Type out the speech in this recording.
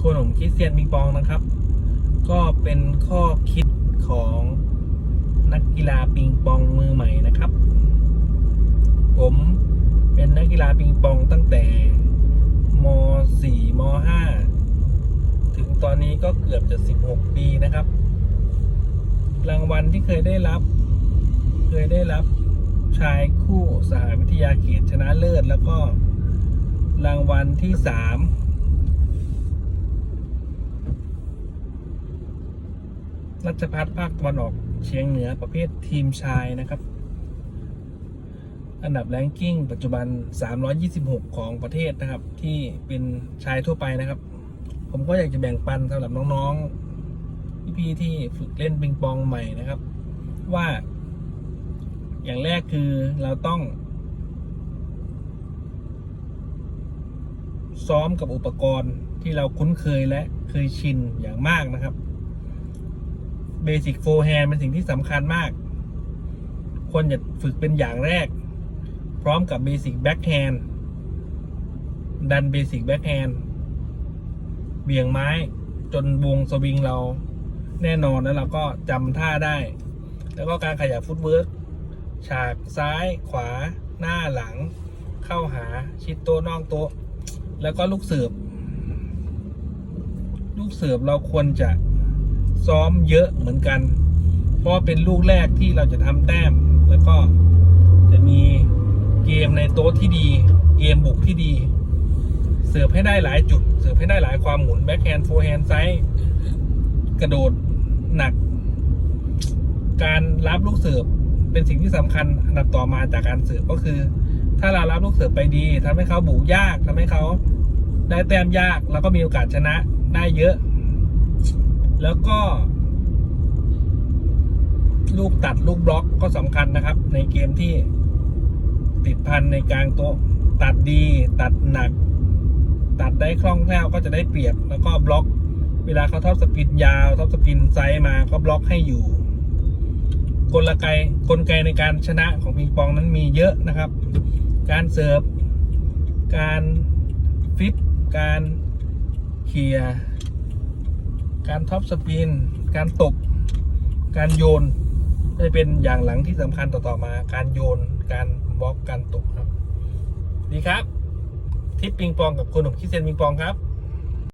ขนมคิดเซียนมิงปองนะครับ ก็เป็นข้อคิดของนักกีฬาปิงปองมือใหม่นะครับ ผมเป็นนักกีฬาปิงปองตั้งแต่ม .4 ม .5 ถึงตอนนี้ก็เกือบจะ 16 ปีนะครับ รางวัลที่เคยได้รับ เคยได้รับชายคู่สหวิทยาเขตชนะเลิศ แล้วก็รางวัลที่ 3 รัชพัฒภาคตะวันออกเฉียงเหนือประเภททีมชายนะครับ อันดับแรงกิ้งปัจจุบัน 326 ของประเทศนะครับ ที่เป็นชายทั่วไปนะครับ ผมก็อยากจะแบ่งปันสำหรับน้องๆ พี่ๆที่ฝึกเล่นปิงปองใหม่นะครับ ว่า อย่างแรกคือเราต้อง ซ้อมกับอุปกรณ์ที่เราคุ้นเคยและเคยชินอย่างมากนะครับ เบสิกโฟร์แฮนเป็นสิ่งที่สำคัญมากควรจะฝึกเป็นอย่างแรก พร้อมกับเบสิกแบ็คแฮนดันเบสิกแบ็คแฮนเบี่ยงไม้จนวงสวิงเราแน่นอนแล้วเราก็จำท่าได้ แล้วก็การขยับฟุตเวิร์กฉากซ้ายขวาหน้าหลัง เข้าหาชิดโต๊ะนอกโต๊ะ แล้วก็ลูกเสือบลูกเสือบเราควรจะ ซ้อมเยอะเหมือนกัน เพราะเป็นลูกแรกที่เราจะทำแต้ม แล้วก็จะมีเกมในโต๊ะที่ดี เกมบุกที่ดี เสิร์ฟให้ได้หลายจุด เสิร์ฟให้ได้หลายความหมุนแบ็คแฮนด์โฟร์แฮนด์ไซด์กระโดดหนัก การรับลูกเสิร์ฟเป็นสิ่งที่สำคัญอันดับต่อมาจากการเสิร์ฟก็คือ ถ้าเรารับลูกเสิร์ฟไปดีทำให้เขาบุกยากทำให้เขาได้แต้มยาก แล้วก็มีโอกาสชนะได้เยอะ แล้วก็ ลูกตัดลูกบล็อกก็สำคัญนะครับ ในเกมที่ติดพันในกลางโต๊ะตัดดี ตัดหนัก ตัดได้คล่องแคล่วก็จะได้เปรียบ แล้วก็บล็อก เวลาเขาทอดสปินยาวทอดสปินไซส์มาก็บล็อกให้อยู่ กลไกกลไกในการชนะของปิงปองนั้นมีเยอะนะครับ การเสิร์ฟ การฟิปการเคลียร์ การท็อปสปิน การตก การโยนจะเป็นอย่างหลังที่สำคัญต่อๆมา การโยน การบล็อก การตกครับ ดีครับ ทิปปิงปองกับคุณหนุ่มคิดเซนปิงปองครับ